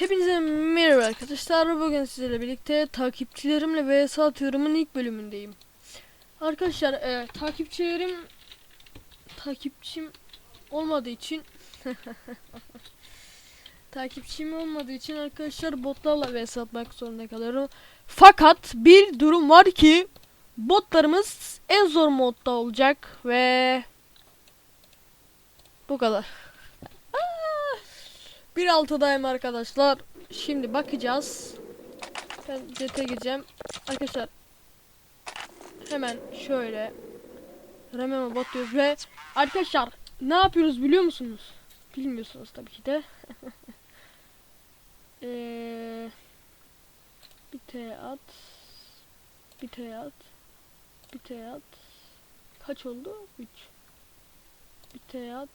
Hepinize merhaba arkadaşlar. Bugün sizlerle birlikte takipçilerimle vs atıyorumun ilk bölümündeyim. Arkadaşlar e, takipçilerim takipçim olmadığı için takipçim olmadığı için arkadaşlar botlarla vs atmak zorunda kalıyorum. Fakat bir durum var ki botlarımız en zor modda olacak ve bu kadar. 1.6'dayım arkadaşlar. Şimdi bakacağız. Ben CT gireceğim. Arkadaşlar hemen şöyle Remem'e batıyoruz ve arkadaşlar ne yapıyoruz biliyor musunuz? Bilmiyorsunuz tabii ki de. Eee bir T at. Bir T at. Bir T at. Kaç oldu? 3. Bir T at.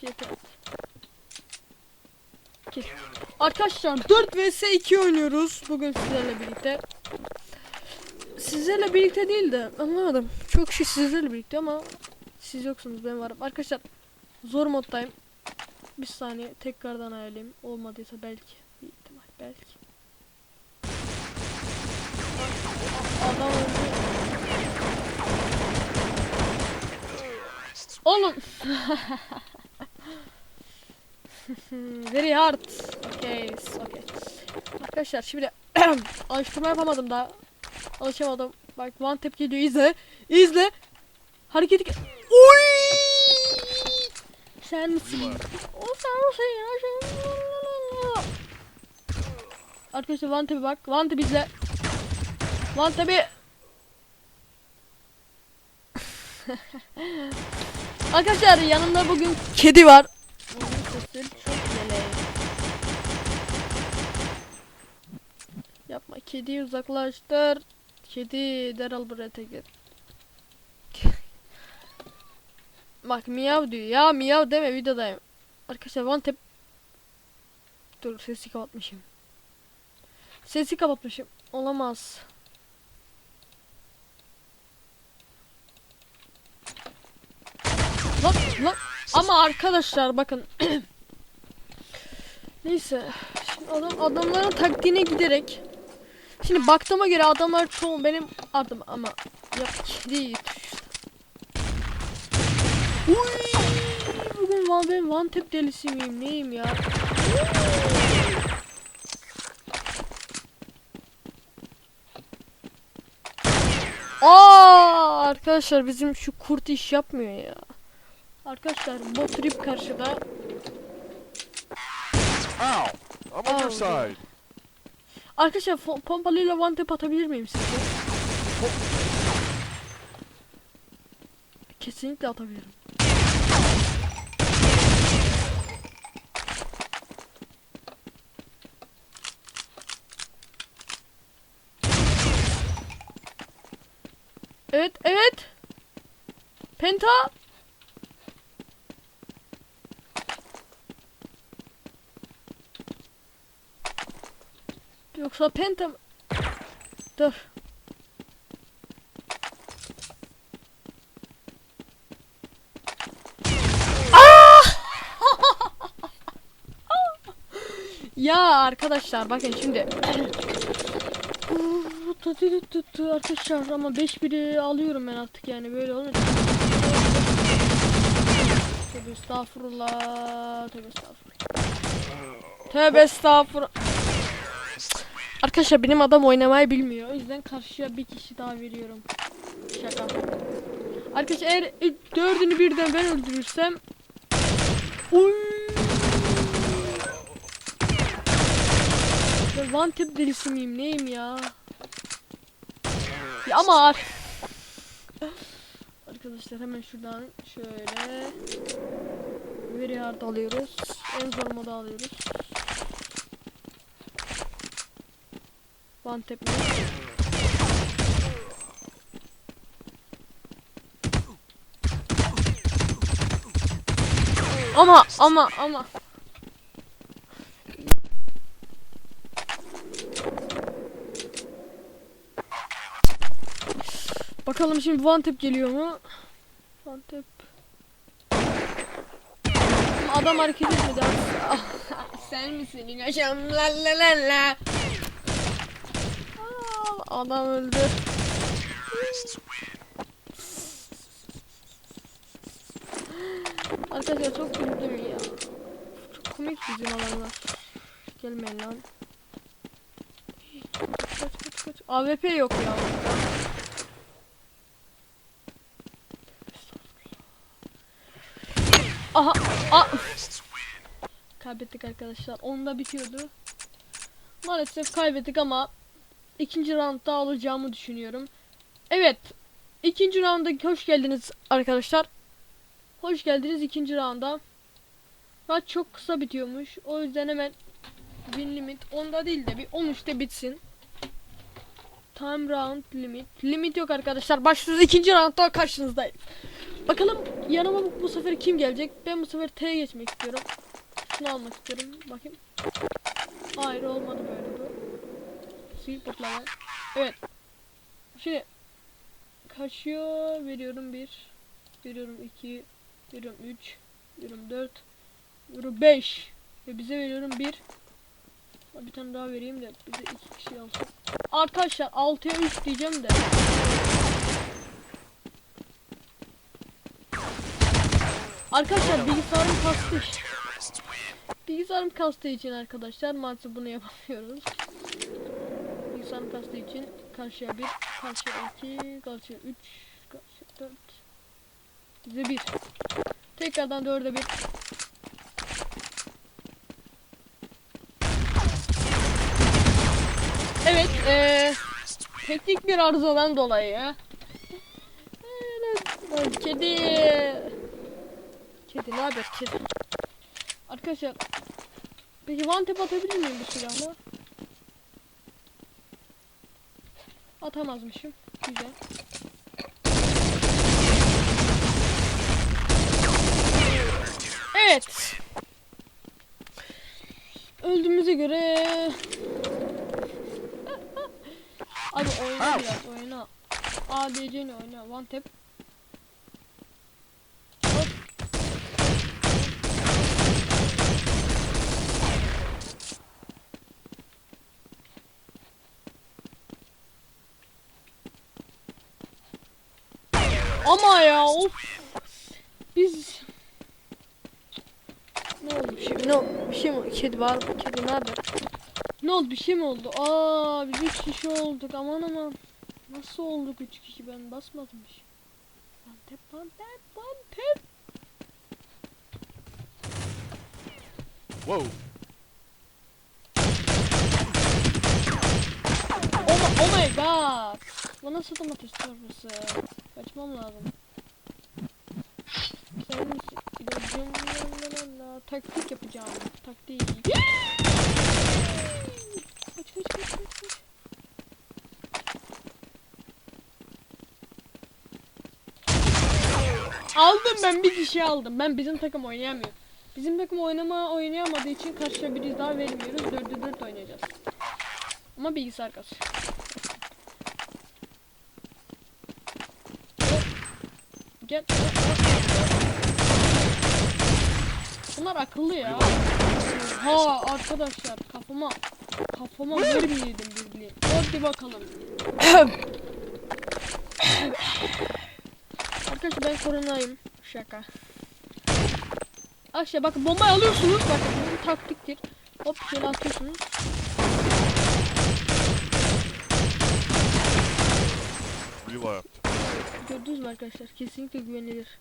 CT at. Kes. Arkadaşlar 4 vs 2 oynuyoruz bugün sizlerle birlikte. Sizlerle birlikte değil de anlamadım. Çok kişi sizlerle birlikte ama siz yoksunuz ben varım. Arkadaşlar zor moddayım. Bir saniye tekrardan ayarlayayım. Olmadıysa belki bir ihtimal belki. Adam. Oğlum. Very hard. Okay, okay. Arkadaşlar şimdi alıştırma yapamadım daha. Alışamadım. Bak one tap geliyor izle. İzle. Hareketi Oy! Sen misin? O sen misin ya? Sen- Arkadaşlar one tap'e bak. One tap izle. One tap'i Arkadaşlar yanımda bugün kedi var. Sesi çok melek. Yapma kediyi uzaklaştır. Kedi derhal buraya gel. Bak miyav diyor. Ya miyav deme videodayım. Arkadaşlar one tap. Dur sesi kapatmışım. Sesi kapatmışım. Olamaz. Lan lan ama arkadaşlar bakın. Neyse. Şimdi adam adamların taktiğine giderek Şimdi baktığıma göre adamlar çoğu benim adım ama yap değil. Uy! Bugün van ben one tap delisi miyim neyim ya? Aa arkadaşlar bizim şu kurt iş yapmıyor ya. Arkadaşlar bot karşıda. Ow! I'm on your side. Arkadaşlar fo- pompalıyla one tap atabilir miyim sizce? Kesinlikle atabilirim. Evet, evet. Penta. Yoksa penta? Dur. Ah! ya arkadaşlar bakın şimdi. Tut tut tut tut arkadaşlar ama 5 biri alıyorum ben artık yani böyle olmuyor. Tövbe estağfurullah. Tövbe estağfurullah. Tövbe estağfurullah. Arkadaşlar benim adam oynamayı bilmiyor. O yüzden karşıya bir kişi daha veriyorum. Şaka. Arkadaşlar eğer e, dördünü birden ben öldürürsem Uy. Ben one tap delisi miyim neyim ya? Ya ama ar- Arkadaşlar hemen şuradan şöyle Very hard alıyoruz. En zor alıyoruz. One tap mi? Ama ama ama Bakalım şimdi one tap geliyor mu? One tap. Adam hareket etmedi. Ah, sen misin İnaşam la la la la. Adam öldü. Arkadaşlar çok güldüm ya. Çok komik bizim adamlar. Gelmeyin lan. Kaç kaç kaç. AWP yok ya. Aha. A kaybettik arkadaşlar. Onda bitiyordu. Maalesef kaybettik ama ikinci roundda alacağımı düşünüyorum. Evet. ikinci rounda hoş geldiniz arkadaşlar. Hoş geldiniz ikinci rounda. Maç çok kısa bitiyormuş. O yüzden hemen win limit onda değil de bir 13'te bitsin. Time round limit. Limit yok arkadaşlar. Başlıyoruz ikinci roundda karşınızdayım. Bakalım yanıma bu, bu sefer kim gelecek? Ben bu sefer T'ye geçmek istiyorum. Şunu almak istiyorum. Bakayım. Hayır olmadı böyle patlama. Evet. Şimdi kaçıyor veriyorum bir. Veriyorum iki. Veriyorum üç. Veriyorum dört. Veriyorum beş. Ve bize veriyorum bir. Bir tane daha vereyim de bize iki kişi alsın. Arkadaşlar 6'ya 3 diyeceğim de. Arkadaşlar bilgisayarım kastı. Bilgisayarım kastığı için arkadaşlar maalesef bunu yapamıyoruz. Bilgisayarım kastığı için karşıya bir, karşıya iki, karşıya üç, karşıya dört. Bize bir. Tekrardan dörde bir. Evet, eee teknik bir arızadan dolayı. Evet, Kedi. Kedi ne haber kedi? Arkadaşlar Peki one tap atabilir miyim bu silahla? Atamazmışım. Güzel. Evet. Öldüğümüze göre Abi oyna biraz oyna. ADC'ni oyna. One tap. Hop. Ama ya of. Biz ne oldu? Bir şey ne oldu? bir şey mi kedi var mı? Kedi nerede? Ne oldu? Bir şey mi oldu? Aa biz üç kişi olduk. Aman aman. Nasıl olduk üç kişi? Ben basmadım bir şey. Pantep pantep pantep Whoa. oh, my- oh my god bu nasıl domates çorbası kaçmam lazım sen misin ilacım la la la taktik yapacağım taktik kaç kaç kaç kaç kaç Aldım ben bir kişi aldım. Ben bizim takım oynayamıyor. Bizim takım oynama oynayamadığı için karşıya biri daha vermiyoruz. 4'e 4 oynayacağız. Ama bilgisayar kasıyor. Gel. Bunlar akıllı ya. Ha arkadaşlar kafama kafama mermi yedim bildiğin. Hadi bakalım. Arkadaşlar ben koronayım. Şaka. Arkadaşlar bakın bombayı alıyorsunuz. Bakın bu taktiktir. Hop şöyle atıyorsunuz. Gördünüz mü arkadaşlar? Kesinlikle güvenilir.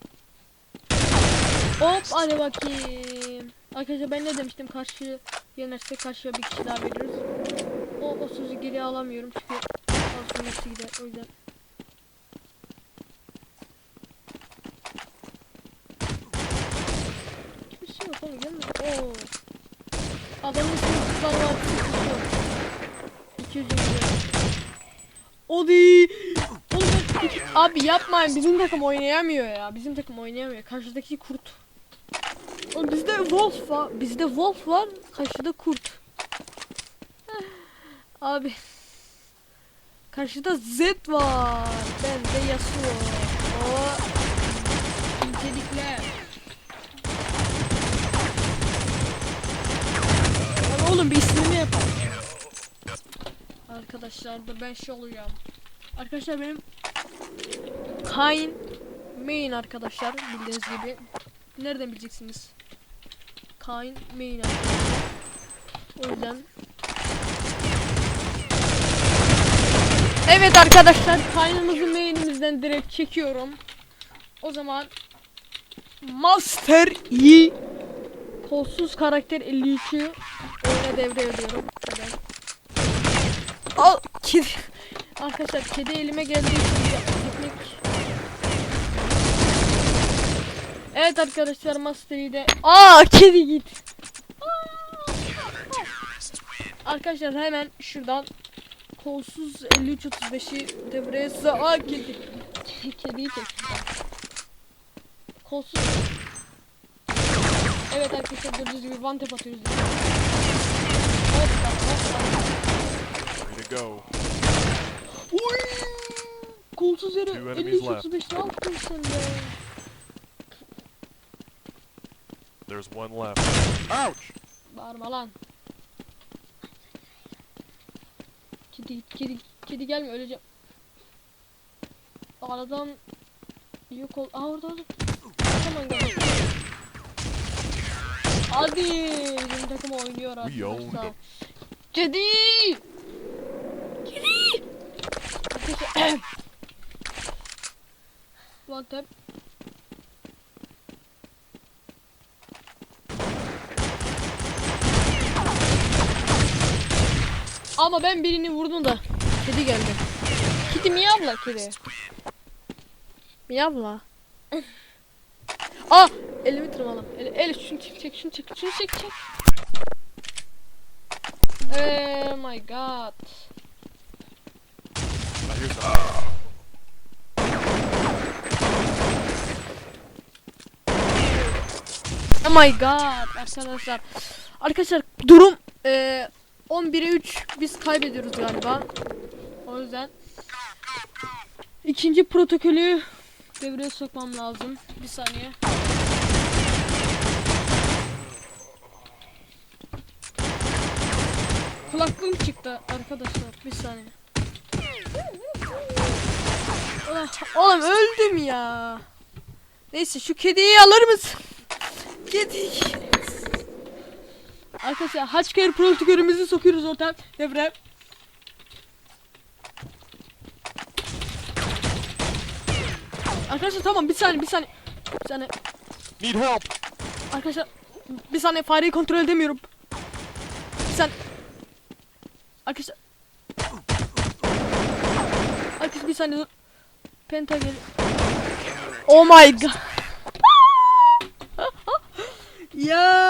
Hop hadi bakayım. Arkadaşlar ben ne demiştim? Karşı yenerse karşıya bir kişi daha veririz. O, o sözü geri alamıyorum çünkü az hepsi gider o yüzden. Hiçbir şey yok oğlum gelme. Oo. Adamın sınıflar var. 200 Odi. Oğlum ben iki- Abi yapmayın bizim takım oynayamıyor ya. Bizim takım oynayamıyor. Karşıdaki kurt. Oğlum bizde wolf var. Bizde wolf var. Karşıda kurt. Abi. Karşıda Z var. Ben de Yasuo. O incelikler. oğlum bir ismini yapalım. Arkadaşlar da ben şey olacağım. Arkadaşlar benim Kain main arkadaşlar bildiğiniz gibi. Nereden bileceksiniz? Kain main arkadaşlar. O yüzden Evet arkadaşlar kaynımızı main'imizden direkt çekiyorum. O zaman Master Yi Kolsuz karakter 53'ü oyuna devrediyorum. Neden? Al kedi. Arkadaşlar kedi elime geldiği için gitmek. Evet arkadaşlar Master Yi'de. Aa kedi git. Arkadaşlar hemen şuradan kolsuz 53-35'i devreye sığ... Aa kedi. Kediyi çek. Kolsuz. Evet arkadaşlar gördüğünüz gibi one tap atıyoruz. Hoppa hoppa. Way to go. Oy! Kolsuz yere Two enemies 53-35 ne yaptın sen be? There's one left. Ouch! Bağırma lan. Kedi kedi kedi gelme öleceğim. Aradan yok ol. Aa orada orada. Tamam gel. Hadi bizim takım oynuyor arkadaşlar. Kedi! Kedi! One tap. Ama ben birini vurdum da kedi geldi. Kedi miyavla kedi. Miyavla. Aa elimi tırmalım. El, el şunu çek çek şunu çek şunu çek çek. Oh my god. Oh my god arkadaşlar. Arkadaşlar durum eee 11'e 3 biz kaybediyoruz galiba. O yüzden ikinci protokolü devreye sokmam lazım. Bir saniye. Kulaklığım çıktı arkadaşlar. Bir saniye. Ah, Oğlum öldüm ya. Neyse şu kediyi alır mısın? Kedi. Arkadaşlar Haçker protokolümüzü sokuyoruz ortam. Devrem. Arkadaşlar tamam bir saniye bir saniye. Bir saniye. Need help! Arkadaşlar bir saniye fareyi kontrol edemiyorum. Bir saniye. Arkadaşlar. Arkadaşlar bir saniye dur. Penta gel. Oh my god. ya.